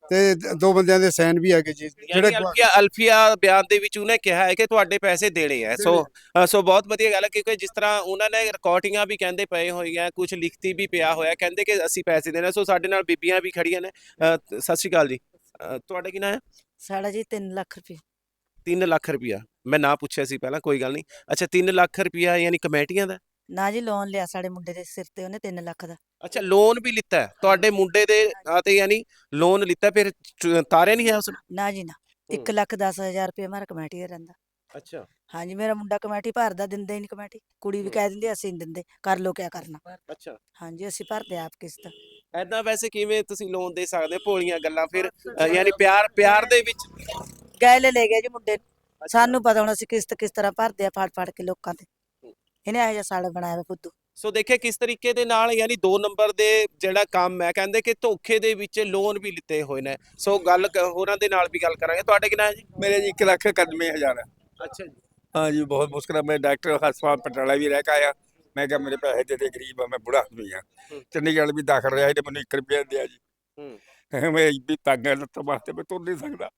ਤੇ ਦ- ਬੰਦਿਆਂ ਦੇ ਸਾਈਨ ਵੀ ਹੈਗੇ ਜੀ ਯਾਨੀ ਅਲਫੀਆ ਅਲਫੀਆ ਬਿਆਨ ਦੇ ਵਿੱਚ ਉਹਨੇ ਕਿਹਾ ਹੈ ਕਿ ਤੁਹਾਡੇ ਪੈਸੇ ਦੇਣੇ ਆ ਸੋ ਸੋ ਬਹੁਤ ਵਧੀਆ ਗੱਲ ਹੈ ਕਿਉਂਕਿ ਜਿਸ ਤਰ੍ਹਾਂ ਉਹਨਾਂ ਨੇ ਰਿਕਾਰਡਿੰਗਾਂ ਵੀ ਕਹਿੰਦੇ ਪਏ ਹੋਈਆਂ ਕੁਝ ਲਿਖਤੀ ਵੀ ਪਿਆ ਹੋਇਆ ਕਹਿੰਦੇ ਕਿ ਅਸੀਂ ਪੈਸੇ ਦੇਣੇ ਸੋ ਸਾਡੇ ਨਾਲ ਬੀਬੀਆਂ ਵੀ ਖੜੀਆਂ ਨੇ। ਸਤਿ ਸ਼੍ਰੀ ਅਕਾਲ ਜੀ। ਤੁਹਾਡਾ ਕੀ ਨਾਮ ਹੈ? ਸਾਡਾ ਜੀ 3 ਲੱਖ ਰੁਪਏ। 3 ਲੱਖ ਰੁਪਇਆ। ਮੈਂ ਨਾ ਪੁੱਛਿਆ ਸੀ ਪਹਿਲਾਂ ਕੋਈ ਗੱਲ ਨਹੀਂ। ਅੱਛਾ 3 ਲੱਖ ਰੁਪਇਆ ਯਾਨੀ ਕਮੇਟੀਆਂ ਦਾ? ਨਾ ਜੀ ਲੋਨ ਲਿਆ ਸਾਡੇ ਮੁੰਡੇ ਦੇ ਸਿਰ ਤੇ ਉਹਨੇ 3 ਲੱਖ ਦਾ। ਅੱਛਾ ਲੋਨ ਵੀ ਲਿੱਤਾ ਹੈ? ਤੁਹਾਡੇ ਮੁੰਡੇ ਦੇ ਨਾਂ ਤੇ ਯਾਨੀ ਲੋਨ ਲਿੱਤਾ ਫਿਰ ਚ- ਤਾਰਿਆ ਨਹੀਂ ਹੈ ਉਸ ਨਾ? ਜੀ ਨਾ 1 ਹੂੰ। ਲੱਖ 10000 ਰੁਪਏ ਮਾਰ ਕਮੇਟੀ ਦਾ ਰਹਿੰਦਾ। ਅੱਛਾ। ਹਾਂਜੀ ਮੇਰਾ ਮੁੰਡਾ ਕਮੇਟੀ ਭਰਦਾ ਦਿੰਦਾ ਹੀ ਨਹੀਂ ਕਮੇਟੀ। ਕੁੜੀ ਵੀ। ਕਹਿ ਦਿੰਦੀ ਅਸੀਂ ਨਹੀਂ ਦਿੰਦੇ ਕਰ ਲੋ ਕਿਆ ਕਰਨਾ। ਅੱਛਾ। ਹਾਂਜੀ ਅਸੀਂ ਭਰਦੇ ਆਪ ਕਿਸ਼ਤ ਐਦਾਂ ਵੈਸੇ ਕਿਵੇਂ ਤੁਸੀਂ ਲੋਨ ਦੇ ਸਕਦੇ ਹੋ? ਭੋਲੀਆਂ ਗੱਲਾਂ? ਫਿਰ ਅ, ਯਾਨੀ ਪਿਆਰ ਪਿਆਰ ਦੇ ਵਿੱਚ ਗਏ ਲੈ ਗਿਆ ਜੀ ਮੁੰਡੇ ਨੂੰ। ਸਾਨੂੰ ਪਤਾ ਹੁਣ ਅਸੀਂ ਕਿਸ਼ਤ ਕਿਸ ਤਰ੍ਹਾਂ ਭਰਦੇ ਆ ਫੜ ਫੜ ਕੇ ਲੋਕਾਂ ਤੇ। ਇਹਨੇ ਇਹੋ ਜਿਹਾ ਸਾਲ ਬਣਾਇਆ ਵਾ ਫੁੱਦੂ ਸੋ ਦੇਖਿਆ ਕਿਸ ਤਰੀਕੇ ਦੇ ਨਾਲ ਯਾਨੀ 2 ਨੰਬਰ ਦੇ ਜਿਹੜਾ ਕੰਮ ਹੈ ਕਹਿੰਦੇ ਕਿ ਧੋਖੇ ਦੇ ਵਿੱਚ ਲੋਨ ਵੀ ਲਿੱਤੇ ਹੋਏ ਨੇ ਸੋ ਗੱਲ ਕ- ਹੋਰਾਂ ਦੇ ਨਾਲ ਵੀ ਗੱਲ ਕਰਾਂਗੇ ਤੁਹਾਡੇ ਕਿੰਨਾ ਹੈ ਜੀ मेरे जी एक लाख इक्यानवे हजार है ਅੱਛਾ ਜੀ हाँ जी बहुत मुश्किल है मैं डॉक्टर अस्पताल पटाला भी रह के आया मैं क्या मेरे पैसे दे दे गरीब है मैं बुढ़ा आदमी हाँ हम्म। चंडीगढ़ भी दाखिल रहा है मैंने एक रुपया दिया जी हम्म। मैं भी तंग है लत्तों वास्ते मैं तुर नहीं सकता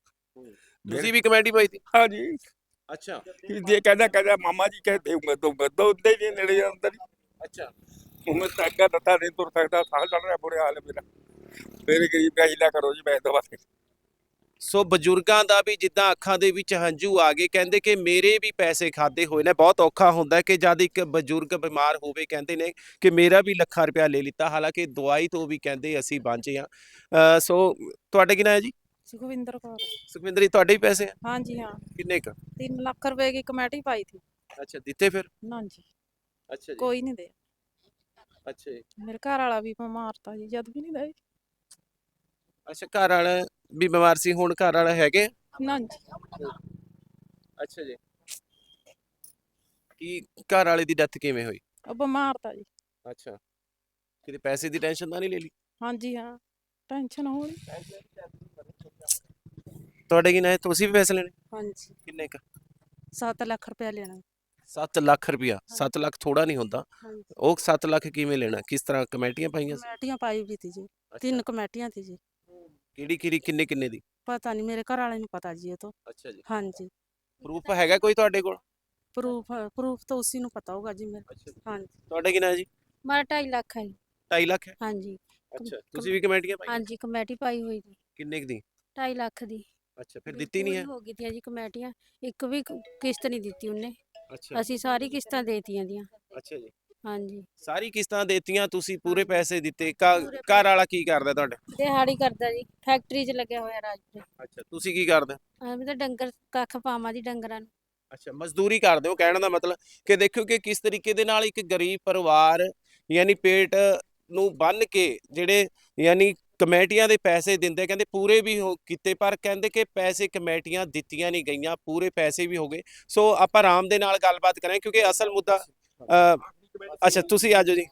ਤੁਸੀਂ ਵੀ ਕਮੇਟੀ ਪਾਈ ਸੀ हाँ जी ਅੱਛਾ। ਜੇ ਕਹਿੰਦਾ ਕਹਿੰਦਾ ਮਾਮਾ ਜੀ ਕਹਤੇ ਮੈਂ ਤੋਂ ਬੱਦੋ ਉੱਤੇ ਵੀ ਨੇੜੇ ਜਾਂਦਾ ਨਹੀਂ ਅੱਛਾ। ਉਹ ਮੈਂ ਤਾਕਾ ਦਿੱਤਾ ਨਹੀਂ ਤੁਰ ਸਕਦਾ ਸਾਹ ਚੜ ਰਿਹਾ ਬੁਰੇ ਹਾਲ ਮੇਰਾ। ਮੇਰੇ ਗਰੀਬ ਦਾ ਹੀਲਾ ਕਰੋ ਜੀ ਮੈਂ ਦਵਾ ਸੋ ਬਜ਼ੁਰਗਾਂ ਦਾ ਵੀ ਜਿੱਦਾਂ ਅੱਖਾਂ ਦੇ ਵਿੱਚ ਹੰਝੂ ਆ ਗਏ ਕਹਿੰਦੇ ਕਿ ਮੇਰੇ ਵੀ ਪੈਸੇ ਖਾਦੇ ਹੋਏ ਨੇ। ਬਹੁਤ ਔਖਾ ਹੁੰਦਾ ਕਿ ਜਦ ਇੱਕ ਬਜ਼ੁਰਗ ਬਿਮਾਰ ਹੋਵੇ ਕਹਿੰਦੇ ਨੇ ਕਿ ਮੇਰਾ ਵੀ ਲੱਖਾਂ ਰੁਪਇਆ ਲੈ ਲਿੱਤਾ। ਹਾਲਾਂਕਿ ਦਵਾਈ ਤੋਂ ਵੀ ਕਹਿੰਦੇ ਅਸੀਂ ਬਾਂਝੇ ਆ ਸੋ ਤੁਹਾਡੇ ਕੀ ਹੈ ਜੀ? ਸੁਖਵਿੰਦਰ ਕੌਰ। ਸੁਖਵਿੰਦਰ ਜੀ ਤੁਹਾਡੇ ਹੀ ਪੈਸੇ ਆ? ਹਾਂਜੀ ਹਾਂ। ਕਿੰਨੇ ਕ? 3 ਲੱਖ ਰੁਪਏ ਦੀ ਕਮੇਟੀ ਪਾਈ ਥੀ ਅੱਛਾ ਦਿੱਤੇ ਫਿਰ? ਨਾ ਜੀ ਅੱਛਾ ਜੀ। ਕੋਈ ਨਹੀਂ ਦੇ। ਅੱਛਾ ਜੀ। ਮੇਰੇ ਘਰ ਵਾਲਾ ਵੀ ਬਿਮਾਰਤਾ ਜੀ ਜਦ ਵੀ ਨਹੀਂ ਦੇ। ਅੱਛਾ ਘਰ ਵਾਲਾ ਵੀ ਬਿਮਾਰ ਸੀ ਹੁਣ ਘਰ ਵਾਲਾ ਹੈਗੇ ਨਾ ਜੀ ਅੱਛਾ ਜੀ। ਕੀ ਘਰ ਵਾਲੇ ਦੀ ਡੈਥ ਕਿਵੇਂ ਹੋਈ? ਉਹ ਬਿਮਾਰਤਾ ਜੀ। ਅੱਛਾ। ਕਿਤੇ ਪੈਸੇ ਦੀ ਟੈਨਸ਼ਨ ਤਾਂ ਨਹੀਂ ਲੈ ਲਈ? ਹਾਂਜੀ ਹਾਂ। ਟੈਨਸ਼ਨ ਹੋਣੀ। ਤੁਹਾਡੇ ਕੀ ਨਾ ਤੁਸੀਂ ਵੀ ਪੈਸੇ ਲੈਣੇ? ਹਾਂਜੀ। ਕਿੰਨੇ ਕ? 7 ਲੱਖ ਰੁਪਏ ਲੈਣਾ। 7 ਲੱਖ ਰੁਪਿਆ 7 ਲੱਖ ਥੋੜਾ ਨਹੀਂ ਹੁੰਦਾ। ਉਹ 7 ਲੱਖ ਕਿਵੇਂ ਲੈਣਾ? ਕਿਸ ਤਰ੍ਹਾਂ ਕਮੇਟੀਆਂ ਪਾਈਆਂ ਸੀ? ਕਮੇਟੀਆਂ ਪਾਈ ਵੀ ਤੀ ਜੀ। ਤਿੰਨ ਕਮੇਟੀਆਂ ਤੀ ਜੀ। ਕਿਹੜੀ ਕਿਹੜੀ ਕਿੰਨੇ ਕਿੰਨੇ ਦੀ? ਪਤਾ ਨਹੀਂ ਮੇਰੇ ਘਰ ਵਾਲੇ ਨੂੰ ਪਤਾ ਜੀ ਇਹ ਤੋਂ। ਅੱਛਾ ਜੀ। ਹਾਂਜੀ। ਪ੍ਰੂਫ ਹੈਗਾ ਕੋਈ ਤੁਹਾਡੇ ਕੋਲ? ਪ੍ਰੂਫ ਪ੍ਰੂਫ ਤਾਂ ਉਸੇ ਨੂੰ ਪਤਾ ਹੋਗਾ ਜੀ ਮੇਰੇ। ਹਾਂਜੀ। ਤੁਹਾਡੇ ਕਿੰਨਾ ਜੀ? ਮਾਰਾ 2.5 ਲੱਖ ਹੈ 2.5 ਲੱਖ ਹੈ? ਹਾਂਜੀ। ਅੱਛਾ। ਤੁਸੀਂ ਵੀ ਕਮੇਟੀਆਂ ਪਾਈ ਹਾਂਜੀ ਕਮੇਟੀ ਪਾਈ ਹੋਈ ਜੀ। ਕਿੰਨੇ ਦੀ? 2.5 ਲੱਖ ਦੀ। ਅੱਛਾ ਫਿਰ ਦਿੱਤੀ ਨਹੀਂ ਹੈ? ਹੋ ਗਈ ਜੀ ਕਮੇਟੀਆਂ। ਇੱਕ ਵੀ ਕ- ਕਿਸ਼ਤ ਨਹੀਂ ਦਿੱਤੀ ਉਹਨੇ। ਅੱਛਾ। ਅਸੀਂ ਸਾਰੀ ਕਿਸ਼ਤਾਂ ਦੇਤੀਆਂ ਦੀਆਂ। ਅੱਛਾ ਜੀ। ਹਾਂਜੀ। ਸਾਰੀ ਕਿਸ਼ਤਾਂ ਦੇਤੀਆਂ ਤੁਸੀਂ ਪੂਰੇ ਪੈਸੇ ਦਿੱਤੇ। ਘਰ ਘਰ ਵਾਲਾ ਕੀ ਕਰਦਾ ਤੁਹਾਡੇ? ਦਿਹਾੜੀ ਕਰਦਾ ਜੀ। ਫੈਕਟਰੀ 'ਚ ਲੱਗਿਆ ਹੋਇਆ ਰਾਜਪੁਰ ਅੱਛਾ ਤੁਸੀਂ ਕੀ ਕਰਦੇ? ਐਵੇਂ ਤਾਂ ਡੰਗਰ ਕੱਖ ਪਾਵਾਂ ਜੀ ਡੰਗਰਾਂ ਨੂੰ। ਅੱਛਾ ਮਜ਼ਦੂਰੀ ਕਰਦੇ ਹੋ ਕਹਿਣ ਦਾ ਮਤਲਬ ਕਿ ਦੇਖੋ ਕਿ ਕਿਸ ਤਰੀਕੇ ਦੇ ਨਾਲ ਇੱਕ ਗਰੀਬ ਪਰਿਵਾਰ ਯਾਨੀ ਪੇਟ ਨੂੰ ਬੰਨ ਕੇ ਜਿਹੜੇ ਯਾਨੀ ਕਮੇਟੀਆਂ ਦੇ ਪੈਸੇ ਦਿੰਦੇ ਕਹਿੰਦੇ ਪੂਰੇ ਵੀ ਹੋ ਕੀਤੇ ਪਰ ਕਹਿੰਦੇ ਕਿ ਪੈਸੇ ਕਮੇਟੀਆਂ ਦਿੱਤੀਆਂ ਨਹੀਂ ਗਈਆਂ ਪੂਰੇ ਪੈਸੇ ਵੀ ਹੋ ਗਏ। ਸੋ ਆਪਾਂ ਆਰਾਮ ਦੇ ਨਾਲ ਗੱਲਬਾਤ ਕਰਾਂਗੇ ਕਿਉਂਕਿ ਅਸਲ ਮੁੱਦਾ ਅ, ਅੱਛਾ ਤੁਸੀਂ ਆਜੋ ਜੀ।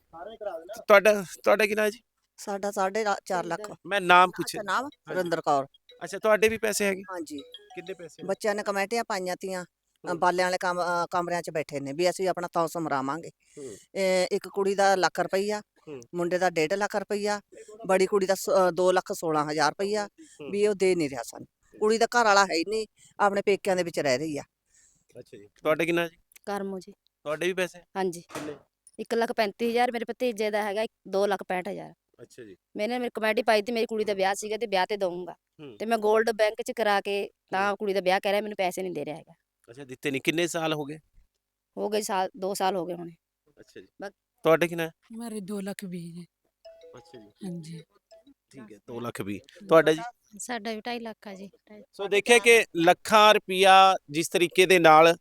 ਤੁਹਾਡਾ ਤੁਹਾਡਾ ਕੀ ਨਾਮ ਜੀ? ਸਾਡਾ 4.5 ਲੱਖ। ਮੈਂ ਨਾਮ ਪੁੱਛਿਆ ਨਾਮ? ਵਰਿੰਦਰ ਕੌਰ। ਅੱਛਾ ਤੁਹਾਡੇ ਵੀ ਪੈਸੇ ਹੈਗੇ? ਹਾਂਜੀ। ਕਿੰਨੇ ਪੈਸੇ ਬੱਚਿਆਂ ਨੇ ਕਮੇਟੀਆਂ ਪਾਈਆਂ ਤੀਆਂ। ਅ। ਬਾਲਿਆਂ ਵਾਲੇ ਕਮ- ਅ, ਕਮਰਿਆਂ 'ਚ ਬੈਠੇ ਨੇ ਵੀ ਅਸੀਂ ਆਪਣਾ ਤੌਸ ਮਰਾਵਾਂਗੇ ਹੂੰ। ਇਹ ਇੱਕ ਕੁੜੀ ਦਾ ਲੱਖ ਰੁਪਈਆ ਹੂੰ। ਮੁੰਡੇ ਦਾ 1.5 ਲੱਖ ਰੁਪਈਆ ਬੜੀ ਕੁੜੀ ਦਾ 2 ਲੱਖ 16 ਹਜ਼ਾਰ ਰੁਪਈਆ। ਵੀ ਉਹ ਦੇ ਨਹੀਂ ਰਿਹਾ ਸਾਨੂੰ। ਕੁੜੀ ਦਾ ਘਰ ਵਾਲਾ ਹੈ ਹੀ ਨਹੀਂ ਆਪਣੇ ਪੇਕਿਆਂ ਦੇ ਵਿੱਚ ਰਹਿ ਰਹੀ ਆ। ਅੱਛਾ ਜੀ। ਤੁਹਾਡੇ ਕਿੰਨਾ ਜੀ? ਕਰਮੋ ਜੀ। ਤੁਹਾਡੇ ਵੀ ਪੈਸੇ? ਹਾਂਜੀ। ਕਿੰਨੇ? 1 ਲੱਖ 35000 ਮੇਰੇ ਭਤੀਜੇ ਦਾ ਹੈਗਾ 2 ਲੱਖ 65000 ਅੱਛਾ ਜੀ। ਮੈਨੇ ਮੇਰੀ ਕਮੇਟੀ ਪਾਈ ਤੇ ਮੇਰੀ ਕੁੜੀ ਦਾ ਵਿਆਹ ਸੀਗਾ ਤੇ ਵਿਆਹ ਤੇ ਦਊਂਗਾ। ਹੂੰ। ਤੇ ਮੈਂ 골ਡ ਬੈਂਕ 'ਚ ਕਰਾ ਕੇ ਤਾਂ ਕੁੜੀ ਦਾ ਵਿਆਹ ਕਹਿ ਰਿਹਾ ਮੈਨੂੰ ਪੈਸੇ ਨਹੀਂ ਦੇ ਰਿਹਾ ਹੈਗਾ। ਅੱਛਾ ਦਿੱਤੇ ਨਹੀਂ ਕਿੰਨੇ ਸਾਲ ਹੋ ਗਏ? ਹੋ ਗਏ ਸਾਲ 2 ਸਾਲ ਹੋ ਗਏ ਹੁਣ। ਅੱਛਾ ਜੀ। ਬਸ। ਤੁਹਾਡੇ ਕਿੰਨਾ ਮੇਰੇ 2 ਲੱਖ ਵੀ ਜੀ ਅੱਛਾ ਜੀ। ਹਾਂਜੀ। ਠੀਕ ਹੈ 2 ਲੱਖ ਵੀ ਤੁਹਾਡਾ ਜੀ? ਸਾਡਾ ਵੀ 2.5 ਲੱਖ ਆ ਜੀ। ਸੋ ਦੇਖਿਆ ਕਿ ਲੱਖਾਂ ਰੁਪਿਆ ਜਿਸ ਤਰੀਕੇ ਦੇ ਨਾਲ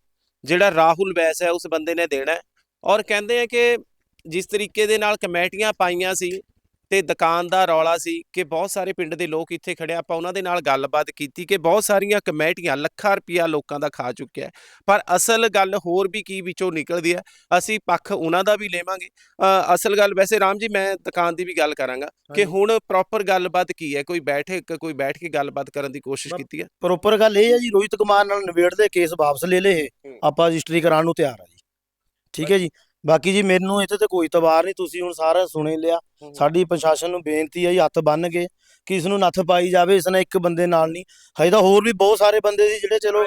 ਜਿਹੜਾ ਰਾਹੁਲ ਵੈਸ ਹੈ ਉਸ ਬੰਦੇ ਨੇ ਦੇਣਾ ਹੈ। ਔਰ ਕਹਿੰਦੇ ਆ ਕਿ ਜਿਸ ਤਰੀਕੇ ਦੇ ਨਾਲ ਕਮੇਟੀਆਂ ਪਾਈਆਂ ਸੀ ਤੇ ਦੁਕਾਨ ਦਾ ਰੌਲਾ ਸੀ ਕਿ ਬਹੁਤ ਸਾਰੇ ਪਿੰਡ ਦੇ ਲੋਕ ਇੱਥੇ ਖੜੇ ਆਪਾਂ ਉਹਨਾਂ ਦੇ ਨਾਲ ਗੱਲਬਾਤ ਕੀਤੀ ਕਿ ਬਹੁਤ ਸਾਰੀਆਂ ਕਮੇਟੀਆਂ ਲੱਖਾਂ ਰੁਪਿਆ ਲੋਕਾਂ ਦਾ ਖਾ ਚੁੱਕਿਆ ਹੈ। ਪਰ ਅਸਲ ਗੱਲ ਹੋਰ ਵੀ ਕੀ ਵਿੱਚੋਂ ਨਿਕਲਦੀ ਹੈ ਅਸੀਂ ਪੱਖ ਉਹਨਾਂ ਦਾ ਵੀ ਲੇਵਾਂਗੇ। ਅਸਲ ਗੱਲ ਵੈਸੇ ਰਾਮ ਜੀ ਮੈਂ ਦੁਕਾਨ ਦੀ ਵੀ ਗੱਲ ਕਰਾਂਗਾ ਕਿ ਹੁਣ ਪ੍ਰੋਪਰ ਗੱਲਬਾਤ ਕੀ ਹੈ? ਕੋਈ ਬੈਠੇ ਕੋਈ ਬੈਠ ਕੇ ਗੱਲਬਾਤ ਕਰਨ ਦੀ ਕੋਸ਼ਿਸ਼ ਕੀਤੀ ਹੈ? ਪ੍ਰੋਪਰ ਗੱਲ ਇਹ ਹੈ ਜੀ ਰੋਹਿਤ ਕੁਮਾਰ ਨਾਲ ਨਿਬੇੜਦੇ ਕੇਸ ਵਾਪਸ ਲੈ ਲਏ। ਆਪਾਂ ਰਜਿਸਟਰੀ ਕਰਾਉਣ ਨੂੰ ਤਿਆਰ ਆ ਜੀ। ਠੀਕ ਹੈ ਜੀ। ਬਾਕੀ ਜੀ ਮੈਨੂੰ ਇੱਥੇ ਤੇ ਕੋਈ ਤਵਾਰ ਨਹੀਂ ਤੁਸੀਂ ਹੁਣ ਸਾਰਾ ਸੁਣੇ ਲਿਆ। ਸਾਡੀ ਪ੍ਰਸ਼ਾਸਨ ਨੂੰ ਬੇਨਤੀ ਹੈ ਜੀ ਹੱਥ ਬੰਨ ਕੇ ਕਿ ਇਸ ਨੂੰ ਨੱਥ ਪਾਈ ਜਾਵੇ ਇਸ ਨੇ ਇੱਕ ਬੰਦੇ ਨਾਲ ਨਹੀਂ। ਹਜੇ ਤਾਂ ਹੋਰ ਵੀ ਬਹੁਤ ਸਾਰੇ ਬੰਦੇ ਸੀ ਜਿਹੜੇ ਚਲੋ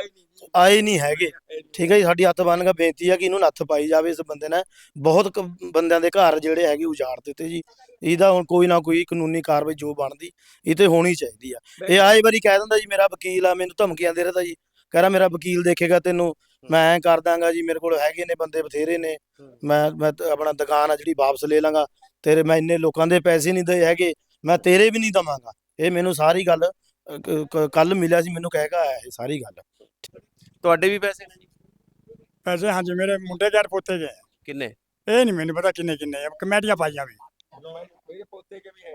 ਆਏ ਨਹੀਂ ਹੈਗੇ। ਠੀਕ ਹੈ ਜੀ ਸਾਡੀ ਹੱਥ ਬੰਨ ਕੇ ਬੇਨਤੀ ਹੈ ਕਿ ਇਹਨੂੰ ਨੱਥ ਪਾਈ ਜਾਵੇ ਇਸ ਬੰਦੇ ਨੇ ਬਹੁਤ ਬੰਦਿਆਂ ਦੇ ਘਰ ਜਿਹੜੇ ਹੈਗੇ ਉਜਾੜ ਦਿੱਤੇ ਜੀ। ਇਹਦਾ ਹੁਣ ਕੋਈ ਨਾ ਕੋਈ ਕਾਨੂੰਨੀ ਕਾਰਵਾਈ ਜੋ ਬਣਦੀ ਇਹ ਤੇ ਹੋਣੀ ਚਾਹੀਦੀ ਆ। ਇਹ ਆਏ ਵਾਰੀ ਕਹਿ ਦਿੰਦਾ ਜੀ ਮੇਰਾ ਵਕੀਲ ਆ ਮੈਨੂੰ ਧਮਕੀਆਂ ਦੇ ਰਿਹਾ ਜੀ। ਕਹਿ ਰਿਹਾ ਮੇਰਾ ਵਕੀਲ ਦੇਖੇਗਾ ਤੈਨੂੰ ਮੈਂ ਐਂ ਕਰ ਦਾਂਗਾ ਜੀ ਮੇਰੇ ਕੋਲ ਹੈਗੇ ਨੇ ਬੰਦੇ ਬਥੇਰੇ ਨੇ। ਮੈਂ ਮੈਂ ਤਾਂ ਆਪਣਾ ਦੁਕਾਨ ਆ ਜਿਹੜੀ ਵਾਪਸ ਲੈ ਲਾਂਗਾ। ਤੇਰੇ ਮੈਂ ਇੰਨੇ ਲੋਕਾਂ ਦੇ ਪੈਸੇ ਨਹੀਂ ਦੇ ਹੈਗੇ ਮੈਂ ਤੇਰੇ ਵੀ ਨਹੀਂ ਦਵਾਂਗਾ। ਇਹ ਮੈਨੂੰ ਸਾਰੀ ਗੱਲ ਕੱਲ ਮਿਲਿਆ ਸੀ ਮੈਨੂੰ ਕਹਿ ਕੇ ਆਇਆ ਇਹ ਸਾਰੀ ਗੱਲ। ਤੁਹਾਡੇ ਵੀ ਪੈਸੇ ਨੇ ਜੀ? ਪੈਸੇ ਹਾਂਜੀ ਮੇਰੇ ਮੁੰਡੇ ਦੇ ਪੋਤੇ ਦੇ ਕਿੰਨੇ? ਇਹ ਨਹੀਂ ਮੈਨੂੰ ਪਤਾ ਕਿੰਨੇ ਕਿੰਨੇ ਆ ਕਮੇਟੀਆਂ ਪਾਈਆਂ ਵੀ।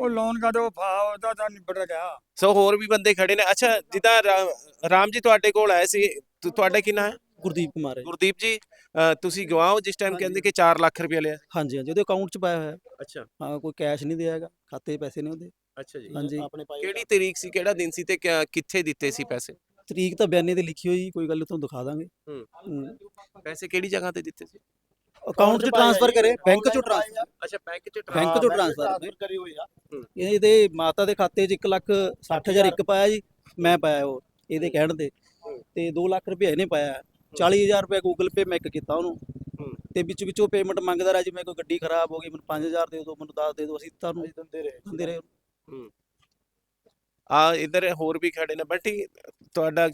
ਉਹ ਲੋਨ ਕਦੋਂ ਫਾ ਉਹਦਾ ਤਾਂ ਨਿਬੜ ਗਿਆ। ਸੋ ਹੋਰ ਵੀ ਬੰਦੇ ਖੜੇ ਨੇ। ਅੱਛਾ ਜਿੱਦਾਂ ਰਾ- ਰਾਮ ਜੀ ਤੁਹਾਡੇ ਕੋਲ ਆਏ ਸੀ। ਤੁ- ਤੁਹਾਡਾ ਕੀ ਨਾਂ ਹੈ? ਗੁਰਦੀਪ ਕੁਮਾਰ ਹੈ ਜੀ। ਗੁਰਦੀਪ ਜੀ ਅ, ਤੁਸੀਂ ਗਵਾਓ ਜਿਸ ਟਾਈਮ ਕਹਿੰਦੇ ਕਿ 4 ਲੱਖ ਰੁਪਏ ਲਿਆ। ਹਾਂਜੀ ਹਾਂਜੀ। ਉਹਦੇ ਅਕਾਊਂਟ 'ਚ ਪਾਇਆ ਹੋਇਆ ਹੈ। ਅੱਛਾ। ਹਾਂ ਕੋਈ ਕੈਸ਼ ਨਹੀਂ ਦਿਆ ਹੈਗਾ। ਖਾਤੇ 'ਚ ਪੈਸੇ ਨੇ ਉਹਦੇ। ਅੱਛਾ ਜੀ। ਹਾਂਜੀ। ਕਿਹੜੀ ਤਰੀਕ ਸੀ? ਕਿਹੜਾ ਦਿਨ ਸੀ ਤੇ ਕਿਆ- ਕਿੱਥੇ ਦਿੱਤੇ ਸੀ ਪੈਸੇ? ਤਰੀਕ ਤਾਂ ਬਿਆਨੇ ਤੇ ਲਿਖੀ ਹੋਈ ਕੋਈ ਗੱਲ ਤੁਹਾਨੂੰ ਦਿਖਾ ਦਾਂਗੇ। ਹੂੰ। ਹੂੰ। ਪੈਸੇ ਕਿਹੜੀ ਜਗ੍ਹਾ ਤੇ ਦਿੱਤੇ ਸੀ? ਅਕਾਊਂਟ 'ਚ ਟ੍ਰਾਂਸਫਰ ਕਰੇ ਬੈਂਕ 'ਚੋਂ ਟ੍ਰਾਂਸਫਰ ਅੱਛਾ ਬੈਂਕ ਚ ਬੈਂਕ 'ਚੋਂ ਟ੍ਰਾਂਸਫਰ ਕਰੀ ਹੋਈ ਆ। ਇਹਦੇ ਮਾਤਾ ਦੇ ਖਾਤੇ 'ਚ 1 ਲੱਖ 60000 ਇੱਕ ਪਾਇਆ ਜੀ ਮੈਂ ਪਾਇਆ ਉਹ ਇਹਦੇ ਕਹਿਣ ਤੇ। ਤੇ 2 ਲੱਖ ਰੁਪਏ ਇਹਨੇ ਪਾਇਆ। 40000 ਰੁਪਏ ਗੂਗਲ ਪੇ ਮੈਂ ਇੱਕ ਕੀਤਾ ਉਹਨੂੰ। ਤੇ ਵਿੱਚ ਵਿੱਚੋਂ ਪੇਮੈਂਟ ਮੰਗਦਾ ਰਿਹਾ ਜਿਵੇਂ ਕੋਈ ਗੱਡੀ ਖਰਾਬ ਹੋ ਗਈ ਮੈਨੂੰ 5000 ਦੇ ਦਿਓ ਮੈਨੂੰ 10 ਦੇ ਦਿਓ ਅਸੀਂ ਤੁਹਾਨੂੰ ਦਿੰਦੇ ਰਹੇ ਦਿੰਦੇ ਰਹੇ ਆ ਇਧਰ ਹੋਰ ਵੀ ਖੜੇ ਨੇ ਬੰਟੀ ਤੁਹਾਡਾ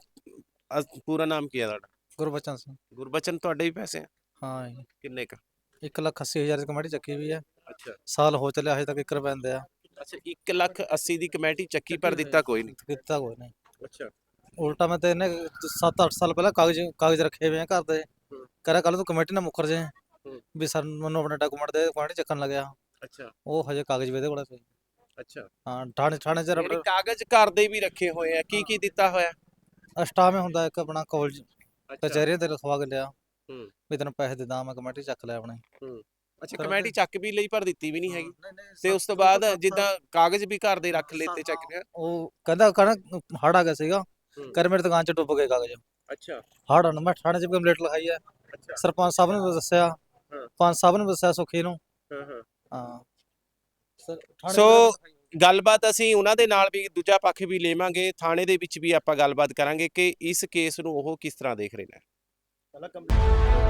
ਪੂਰਾ ਨਾਮ ਕੀ ਹੈ ਤੁਹਾਡਾ? ਗੁਰਬਚਨ ਸਿੰਘ। ਗੁਰਬਚਨ ਤੁਹਾਡੇ ਵੀ ਪੈਸੇ ਆ? ਹਾਂ ਜੀ। ਕਿੰਨੇ ਕ? 1 ਲੱਖ 80 ਹਜ਼ਾਰ ਦੀ ਕਮੇਟੀ ਚੱਕੀ ਵੀ ਹੈ ਅੱਛਾ। ਸਾਲ ਹੋ ਚੱਲਿਆ ਹਜੇ ਤੱਕ 1 ਰੁਪਏ ਦਿੰਦੇ ਆ। ਅੱਛਾ 1 ਲੱਖ 80 ਦੀ ਕਮੇਟੀ ਚੱਕੀ ਪਰ ਦਿੱਤਾ ਕੋਈ ਨਹੀਂ। ਕੀਤਾ ਕੋਈ ਨਹੀਂ। ਅੱਛਾ। ਉਲਟਾ ਮੈਂ ਤੇ ਇਹਨੇ 7-8 ਸਾਲ ਪਹਿਲਾਂ ਕਾਗਜ਼ ਕਾਗਜ਼ ਰੱਖੇ ਹੋਏ ਆ ਘਰ ਦੇ। ਹੂੰ। ਕਰਿਆ ਕੱਲ ਤੂੰ ਕਮੇਟੀ ਨਾਲ ਮੁੱਕਰ ਜੇ। ਵੀ ਸਾਨੂੰ ਮੈਨੂੰ ਆਪਣੇ ਡਾਕੂਮੈਂਟ ਦੇ ਕਮੇਟੀ ਚੱਕਣ ਲੱਗਿਆ। ਅੱਛਾ। ਉਹ ਹਜੇ ਕਾਗਜ਼ ਵੀ ਇਹਦੇ ਕੋਲ ਪਏ ਅੱਛਾ। ਹਾਂ ਥਾਣੇ ਥਾਣੇ ਚ ਯਾਨੀ ਕਾਗਜ਼ ਘਰ ਦੇ ਵੀ ਰੱਖੇ ਹੋਏ ਆ ਕੀ ਕੀ ਦਿੱਤਾ ਹੋਇਆ? ਅਸਟਾਮੇ ਹੁੰਦਾ ਇੱਕ ਆਪਣਾ ਕਾਲਜ ਕਚਹਿਰੀ ਤੇ ਲਿਖਵਾ ਕੇ ਲਿਆ। ਹੂੰ। ਵੀ ਤੈਨੂੰ ਪੈਸੇ ਦੇ ਦਾਂ ਮੈਂ ਕਮੇਟੀ ਚੱਕ ਲਿਆ ਆਪਣੀ। ਅੱਛਾ ਫਿਰ ਕਮੇਟੀ ਚੱਕ ਵੀ ਲਈ ਪਰ ਦਿੱਤੀ ਵੀ ਨਹੀਂ ਹੈਗੀ। ਤੇ ਉਸ ਤੋਂ ਬਾਅਦ ਜਿੱਦਾਂ ਕਾਗਜ਼ ਵੀ ਘਰ ਦੇ ਰੱਖ ਲਏ ਤੇ ਚੱਕ ਲਿਆ। ਉਹ ਕਹਿੰਦਾ ਕਹਿੰਦਾ ਹੜ ਆ ਗਿਆ ਸੀਗਾ। ਹੂੰ। ਕਰ ਮੇਰੀ ਦੁਕਾਨ ਚ ਡੁੱਬ ਗਏ ਕਾਗਜ਼। ਅੱਛਾ। ਹੜ ਨੂੰ ਮੈਂ ਥਾਣੇ ਚ ਵੀ ਕੰਪਲੀਟ ਲਿਖਾਈ ਹੈ ਅੱਛਾ। ਸਰਪੰਚ ਸਾਹਿਬ ਨੂੰ ਦੱਸਿਆ। ਹਾਂ। ਪੰਚ ਸਾਹਿਬ ਨੂੰ ਦੱਸਿਆ ਸੁਖੀ ਨੂੰ। ਹਾਂ ਹਾਂ। ਹਾਂ। ਸੋ ਗੱਲਬਾਤ ਅਸੀਂ ਉਹਨਾਂ ਦੇ ਨਾਲ ਵੀ ਦੂਜਾ ਪੱਖ ਵੀ ਲੇਵਾਂਗੇ। ਥਾਣੇ ਦੇ ਵਿੱਚ ਵੀ ਆਪਾਂ ਗੱਲਬਾਤ ਕਰਾਂਗੇ ਕਿ ਇਸ ਕੇਸ ਨੂੰ ਉਹ ਕਿਸ ਤਰ੍ਹਾਂ ਦੇਖ ਰਹੇ ਨੇ। ਪਹਿਲਾਂ ਕੰਪਲੀਟ